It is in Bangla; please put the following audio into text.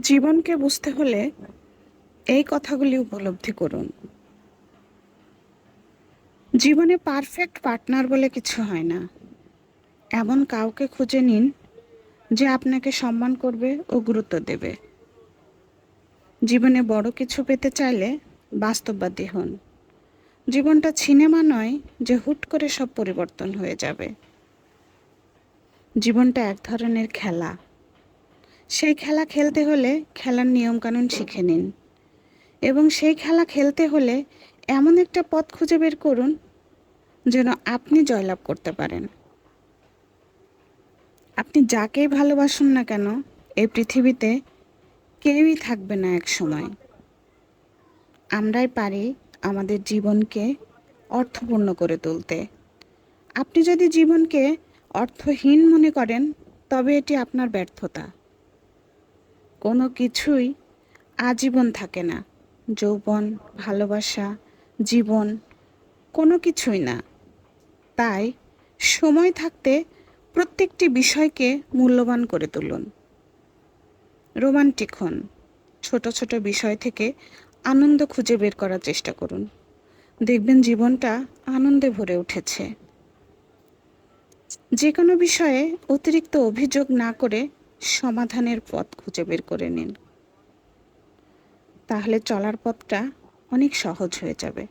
জীবনকে বুঝতে হলে এই কথাগুলি উপলব্ধি করুন। জীবনে পারফেক্ট পার্টনার বলে কিছু হয় না। এমন কাউকে খুঁজে নিন যে আপনাকে সম্মান করবে ও গুরুত্ব দেবে। জীবনে বড় কিছু পেতে চাইলে বাস্তববাদী হন। জীবনটা সিনেমা নয় যে হুট করে সব পরিবর্তন হয়ে যাবে। জীবনটা এক ধরনের খেলা। সেই খেলা খেলতে হলে খেলার নিয়মকানুন শিখে নিন। এবং সেই খেলা খেলতে হলে এমন একটা পথ খুঁজে বের করুন যেন আপনি জয়লাভ করতে পারেন। আপনি যাকেই ভালোবাসুন না কেন, এই পৃথিবীতে কেউই থাকবে না এক সময়। আমরাই পারি আমাদের জীবনকে অর্থপূর্ণ করে তুলতে। আপনি যদি জীবনকে অর্থহীন মনে করেন, তবে এটি আপনার ব্যর্থতা। কোনো কিছুই আজীবন থাকে না। যৌবন, ভালোবাসা, জীবন, কোনো কিছুই না। তাই সময় থাকতে প্রত্যেকটি বিষয়কে মূল্যবান করে তুলুন। রোমান্টিক হন। ছোট ছোট বিষয় থেকে আনন্দ খুঁজে বের করার চেষ্টা করুন। দেখবেন জীবনটা আনন্দে ভরে উঠেছে। যে কোনো বিষয়ে অতিরিক্ত অভিযোগ না করে সমাধানের পথ খুঁজে বের করে নিন। তাহলে চলার পথটা অনেক সহজ হয়ে যাবে।